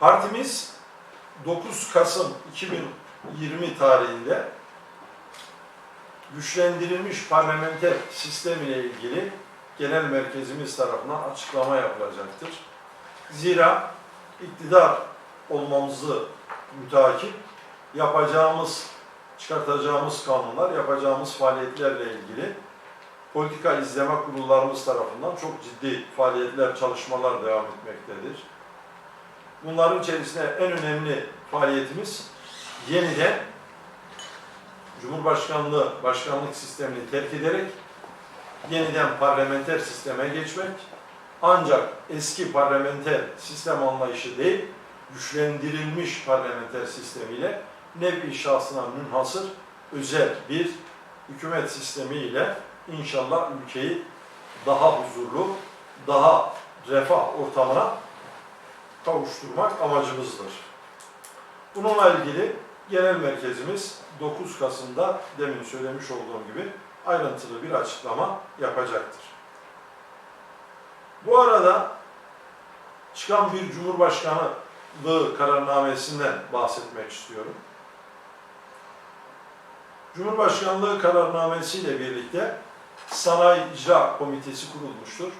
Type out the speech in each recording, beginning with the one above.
Partimiz 9 Kasım 2020 tarihinde güçlendirilmiş parlamenter sistem ile ilgili genel merkezimiz tarafından açıklama yapılacaktır. Zira iktidar olmamızı mütakip yapacağımız, çıkartacağımız kanunlar, yapacağımız faaliyetlerle ilgili politika izleme kurullarımız tarafından çok ciddi faaliyetler, çalışmalar devam etmektedir. Bunların içerisinde en önemli faaliyetimiz yeniden Cumhurbaşkanlığı başkanlık sistemini terk ederek yeniden parlamenter sisteme geçmek. Ancak eski parlamenter sistem anlayışı değil, güçlendirilmiş parlamenter sistemiyle nevi şahsına münhasır özel bir hükümet sistemiyle inşallah ülkeyi daha huzurlu, daha refah ortamına kavuşturmak amacımızdır. Bununla ilgili genel merkezimiz 9 Kasım'da demin söylemiş olduğum gibi ayrıntılı bir açıklama yapacaktır. Bu arada çıkan bir Cumhurbaşkanlığı kararnamesinden bahsetmek istiyorum. Cumhurbaşkanlığı kararnamesiyle birlikte Sanayi İcra Komitesi kurulmuştur.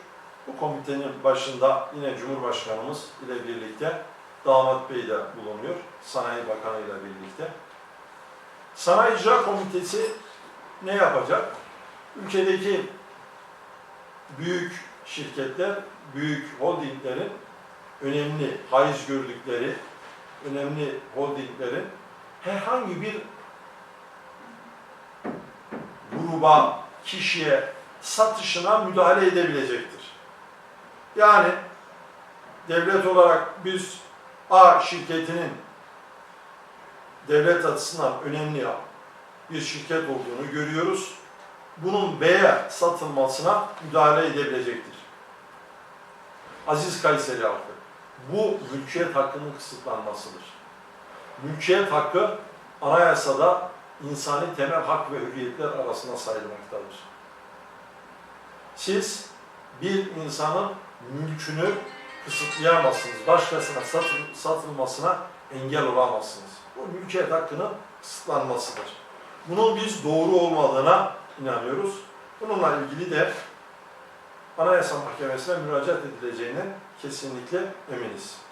Bu komitenin başında yine Cumhurbaşkanımız ile birlikte Damat Bey de bulunuyor. Sanayi Bakanı ile birlikte. Sanayi İcra Komitesi ne yapacak? Ülkedeki büyük şirketler, büyük holdinglerin önemli haiz gördükleri, önemli holdinglerin herhangi bir gruba, kişiye satışına müdahale edebilecektir. Yani devlet olarak biz A şirketinin devlet açısından önemli bir şirket olduğunu görüyoruz. Bunun B'ye satılmasına müdahale edebilecektir. Aziz Kayseri halkı, bu mülkiyet hakkının kısıtlanmasıdır. Mülkiyet hakkı anayasada insani temel hak ve hürriyetler arasında sayılmaktadır. Siz bir insanın mülkünü kısıtlayamazsınız. Başkasına satıl, satılmasına engel olamazsınız. Bu mülkiyet hakkının kısıtlanmasıdır. Bunun biz doğru olmadığına inanıyoruz. Bununla ilgili de Anayasa Mahkemesi'ne müracaat edileceğine kesinlikle eminiz.